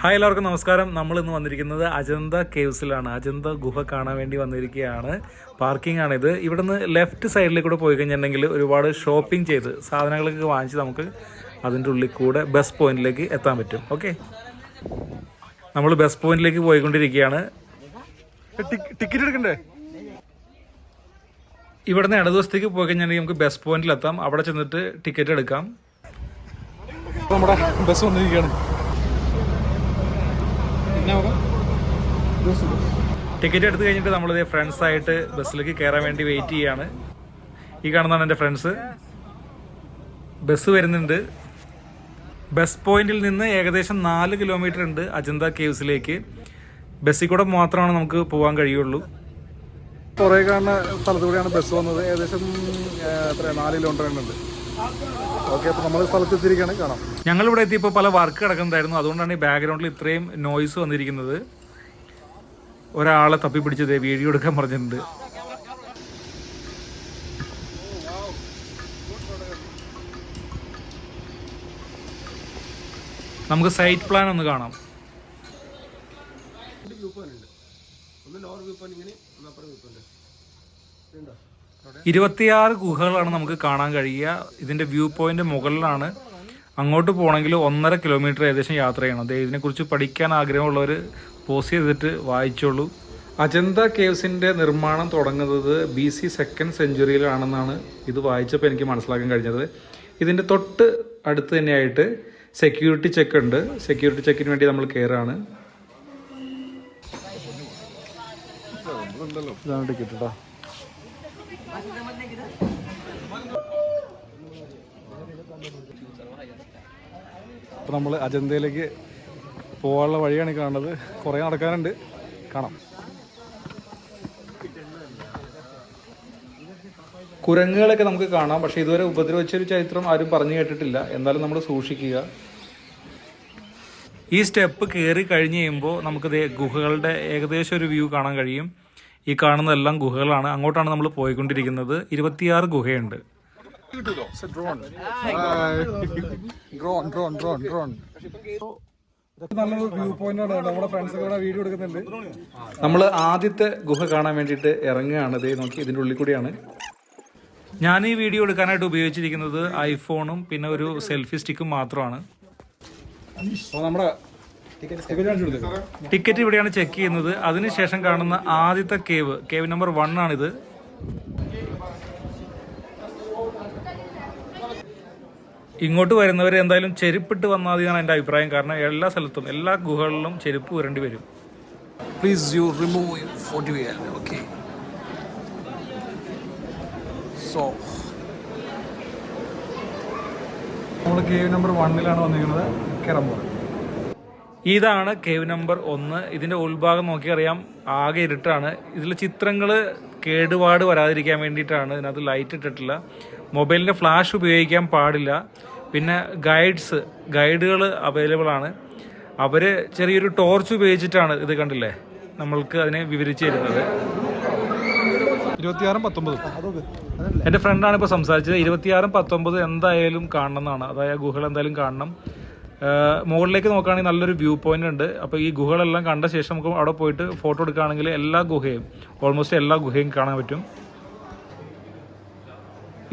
Hi എല്ലാവർക്കും നമസ്കാരം. നമ്മൾ ഇന്ന് വന്നിരിക്കുന്നത് അജന്ത കേവ്സിലാണ്. അജന്ത ഗുഹ കാണാൻ വേണ്ടി വന്നിരിക്കുകയാണ്. പാർക്കിംഗ് ആണിത് ഇവിടെ നിന്ന് ലെഫ്റ്റ് സൈഡിൽ കൂടെ പോയി കഴിഞ്ഞിട്ടുണ്ടെങ്കിൽ ഒരുപാട് ഷോപ്പിംഗ് ചെയ്ത് സാധനങ്ങളൊക്കെ വാങ്ങിച്ച് നമുക്ക് അതിന്റെ ഉള്ളിൽ കൂടെ ബസ് പോയിന്റിലേക്ക് എത്താൻ പറ്റും. ഓക്കെ നമ്മൾ ബസ് പോയിന്റിലേക്ക് പോയിക്കൊണ്ടിരിക്കുകയാണ്. ടിക്കറ്റ് എടുക്കണ്ടേ? ഇവിടുന്ന് ഇടതുവശത്തേക്ക് പോയി കഴിഞ്ഞിട്ടുണ്ടെങ്കിൽ നമുക്ക് ബസ് പോയിന്റിൽ എത്താം. അവിടെ ചെന്നിട്ട് ടിക്കറ്റ് എടുക്കാം. നമ്മുടെ ബസ് വന്നിരിക്കുകയാണ്. ടിക്കറ്റ് എടുത്തു കഴിഞ്ഞിട്ട് നമ്മളിത് ഫ്രണ്ട്സ് ആയിട്ട് ബസ്സിലേക്ക് കയറാൻ വേണ്ടി വെയിറ്റ് ചെയ്യാണ്. ഈ കാണുന്നതാണ് എന്റെ ഫ്രണ്ട്സ് ബസ് വരുന്നുണ്ട്. ബസ് പോയിന്റിൽ നിന്ന് ഏകദേശം നാല് കിലോമീറ്റർ ഉണ്ട് അജന്ത കേവ്സിലേക്ക് ബസ്സിൽ കൂടെ മാത്രമാണ് നമുക്ക് പോകാൻ കഴിയുള്ളൂ. കുറേ കാണുന്ന സ്ഥലത്തൂടെയാണ് ബസ് വന്നത്. ഏകദേശം എത്ര നാല് കിലോമീറ്റർ ഉണ്ട് ഓക്കെ അപ്പോൾ നമ്മൾ സ്ഥലത്ത് എത്തിയിരിക്കുകയാണ് കാണാം. ഞങ്ങളിവിടെ എത്തിയപ്പോൾ പല വർക്ക് കിടക്കുന്നതായിരുന്നു അതുകൊണ്ടാണ് ഈ ബാക്ക്ഗ്രൗണ്ടിൽ ഇത്രയും നോയ്സ് വന്നിരിക്കുന്നത്. ഒരാളെ തപ്പി പിടിച്ചത് വീഡിയോ എടുക്കാൻ പറഞ്ഞിട്ടുണ്ട്. നമുക്ക് സൈറ്റ് പ്ലാൻ ഒന്ന് കാണാം. ഇരുപത്തിയാറ് ഗുഹകളാണ് നമുക്ക് കാണാൻ കഴിയുക. ഇതിന്റെ വ്യൂ പോയിന്റ് മുകളിലാണ്. അങ്ങോട്ട് പോകണമെങ്കിൽ ഒന്നര കിലോമീറ്റർ ഏകദേശം യാത്ര ചെയ്യണം. അതെ ഇതിനെക്കുറിച്ച് പഠിക്കാൻ ആഗ്രഹമുള്ളവർ പോസ് ചെയ്തിട്ട് വായിച്ചോളൂ. അജന്ത കേവ്സിന്റെ നിർമ്മാണം തുടങ്ങുന്നത് ബി സി സെക്കൻഡ് സെഞ്ചുറിയിലാണെന്നാണ് ഇത് വായിച്ചപ്പോൾ എനിക്ക് മനസ്സിലാക്കാൻ കഴിഞ്ഞത്. ഇതിന്റെ തൊട്ട് അടുത്ത് തന്നെയായിട്ട് സെക്യൂരിറ്റി ചെക്ക് ഉണ്ട്. സെക്യൂരിറ്റി ചെക്കിന് വേണ്ടി നമ്മൾ കയറാണ് ഇതാണ് ടിക്കറ്റ് കേട്ടോ അപ്പോൾ നമ്മൾ അജന്തയിലേക്ക് പോകാനുള്ള വഴിയാണ് കാണുന്നത്. കുറേ നടക്കാനുണ്ട്. കാണാം. കുരങ്ങുകളൊക്കെ നമുക്ക് കാണാം. പക്ഷേ ഇതുവരെ ഉപദ്രവിച്ചൊരു ചരിത്രം ആരും പറഞ്ഞു കേട്ടിട്ടില്ല. എന്നാലും നമ്മൾ സൂക്ഷിക്കുക. ഈ സ്റ്റെപ്പ് കയറി കഴിഞ്ഞ് കഴിയുമ്പോൾ നമുക്ക് ദേ ഗുഹകളുടെ ഏകദേശം ഒരു വ്യൂ കാണാൻ കഴിയും. ഈ കാണുന്നതെല്ലാം ഗുഹകളാണ്. അങ്ങോട്ടാണ് നമ്മൾ പോയിക്കൊണ്ടിരിക്കുന്നത്. ഇരുപത്തിയാറ് ഗുഹയുണ്ട്. നമ്മൾ ആദ്യത്തെ ഗുഹ കാണാൻ വേണ്ടിയിട്ട് ഇറങ്ങുകയാണ്. നോക്കി ഇതിന്റെ ഉള്ളിൽ കൂടിയാണ്. ഞാൻ ഈ വീഡിയോ എടുക്കാനായിട്ട് ഉപയോഗിച്ചിരിക്കുന്നത് ഐഫോണും പിന്നെ ഒരു സെൽഫി സ്റ്റിക്കും മാത്രമാണ്. അപ്പോൾ നമ്മുടെ ടിക്കറ്റ് ഇവിടെയാണ് ചെക്ക് ചെയ്യുന്നത്. അതിനുശേഷം കാണുന്ന ആദ്യത്തെ കേവ് കേവ് നമ്പർ വൺ ആണിത്. ഇങ്ങോട്ട് വരുന്നവർ എന്തായാലും ചെരുപ്പിട്ട് വന്നാൽ മതിയാണ് എന്റെ അഭിപ്രായം. കാരണം എല്ലാ സ്ഥലത്തും എല്ലാ ഗുഹകളിലും ചെരുപ്പ് വരേണ്ടി വരും. Please you remove forty okay so നമ്മൾ കേവ് നമ്പർ വണ്ണിലാണ് വന്നിരിക്കുന്നത്. കയറാൻ ഇതാണ് കേവ് നമ്പർ ഒന്ന്. ഇതിന്റെ ഉൾഭാഗം നോക്കിയറിയാം. ആകെ ഇരുട്ടാണ്. ഇതിലെ ചിത്രങ്ങൾ കേടുപാട് വരാതിരിക്കാൻ വേണ്ടിയിട്ടാണ് ഇതിനകത്ത് ലൈറ്റ് ഇട്ടിട്ടില്ല മൊബൈലിന്റെ ഫ്ലാഷ് ഉപയോഗിക്കാൻ പാടില്ല. പിന്നെ ഗൈഡ്സ് ഗൈഡുകൾ അവൈലബിൾ ആണ്. അവർ ചെറിയൊരു ടോർച്ച് ഉപയോഗിച്ചിട്ടാണ് ഇത് കണ്ടില്ലേ? നമ്മൾക്ക് അതിനെ വിവരിച്ചു തരുന്നത്. ഇരുപത്തിയാറും പത്തൊമ്പതും. എന്റെ ഫ്രണ്ടാണ് ഇപ്പോൾ സംസാരിച്ചത്. ഇരുപത്തിയാറും പത്തൊമ്പത് എന്തായാലും കാണണം എന്നാണ്. അതായത് ഗുഹകൾ എന്തായാലും കാണണം. മുകളിലേക്ക് നോക്കുകയാണെങ്കിൽ നല്ലൊരു വ്യൂ പോയിന്റ് ഉണ്ട്. അപ്പോൾ ഈ ഗുഹകളെല്ലാം കണ്ട ശേഷം നമുക്ക് അവിടെ പോയിട്ട് ഫോട്ടോ എടുക്കുകയാണെങ്കിൽ എല്ലാ ഗുഹയും ഓൾമോസ്റ്റ് എല്ലാ ഗുഹയും കാണാൻ പറ്റും.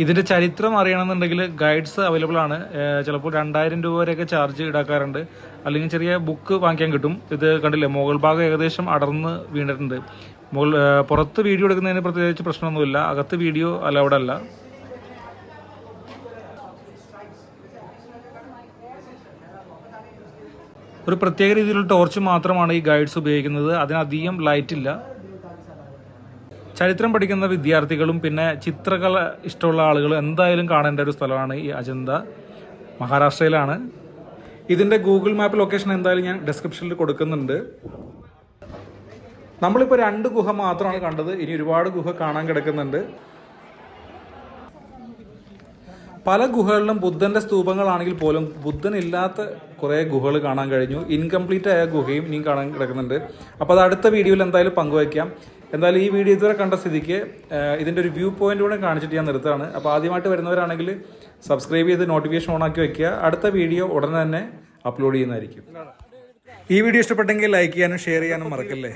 ഇതിന്റെ ചരിത്രം അറിയണമെന്നുണ്ടെങ്കിൽ ഗൈഡ്സ് അവൈലബിൾ ആണ്. ചിലപ്പോൾ രണ്ടായിരം രൂപ വരെയൊക്കെ ചാർജ് ഈടാക്കാറുണ്ട്. അല്ലെങ്കിൽ ചെറിയ ബുക്ക് വാങ്ങിക്കാൻ കിട്ടും. ഇത് കണ്ടില്ലേ മുകൾ ഭാഗം ഏകദേശം അടർന്ന് വീണിട്ടുണ്ട്. മുകൾ പുറത്ത് വീഡിയോ എടുക്കുന്നതിന് പ്രത്യേകിച്ച് പ്രശ്നമൊന്നുമില്ല. അകത്ത് വീഡിയോ അലൗഡ് അല്ല. ഒരു പ്രത്യേക രീതിയിലുള്ള ടോർച്ച് മാത്രമാണ് ഈ ഗൈഡ്സ് ഉപയോഗിക്കുന്നത്. അതിനധികം ലൈറ്റ് ഇല്ല. ചരിത്രം പഠിക്കുന്ന വിദ്യാർത്ഥികളും പിന്നെ ചിത്രകല ഇഷ്ടമുള്ള ആളുകളും എന്തായാലും കാണേണ്ട ഒരു സ്ഥലമാണ് ഈ അജന്ത മഹാരാഷ്ട്രയിലാണ്. ഇതിന്റെ ഗൂഗിൾ മാപ്പ് ലൊക്കേഷൻ എന്തായാലും ഞാൻ ഡിസ്ക്രിപ്ഷനിൽ കൊടുക്കുന്നുണ്ട്. നമ്മളിപ്പോൾ രണ്ട് ഗുഹ മാത്രമാണ് കണ്ടത്. ഇനി ഒരുപാട് ഗുഹ കാണാൻ കിടക്കുന്നുണ്ട്. പല ഗുഹകളിലും ബുദ്ധന്റെ സ്തൂപങ്ങളാണെങ്കിൽ പോലും ബുദ്ധൻ ഇല്ലാത്ത കുറേ ഗുഹകൾ കാണാൻ കഴിഞ്ഞു. ഇൻകംപ്ലീറ്റ് ആയ ഗുഹയും ഇനിയും കാണാൻ കിടക്കുന്നുണ്ട്. അപ്പോൾ അത് അടുത്ത വീഡിയോയിൽ എന്തായാലും പങ്കുവയ്ക്കാം. എന്തായാലും ഈ വീഡിയോ ഇതുവരെ കണ്ട സ്ഥിതിക്ക് ഇതിന്റെ ഒരു വ്യൂ പോയിന്റ് കൂടെ കാണിച്ചിട്ട് ഞാൻ നിർത്താണ് അപ്പോൾ ആദ്യമായിട്ട് വരുന്നവരാണെങ്കിൽ സബ്സ്ക്രൈബ് ചെയ്ത് നോട്ടിഫിക്കേഷൻ ഓൺ ആക്കി വെക്കുക അടുത്ത വീഡിയോ ഉടനെ തന്നെ അപ്ലോഡ് ചെയ്യുന്നതായിരിക്കും. ഈ വീഡിയോ ഇഷ്ടപ്പെട്ടെങ്കിൽ ലൈക്ക് ചെയ്യാനും ഷെയർ ചെയ്യാനും മറക്കല്ലേ?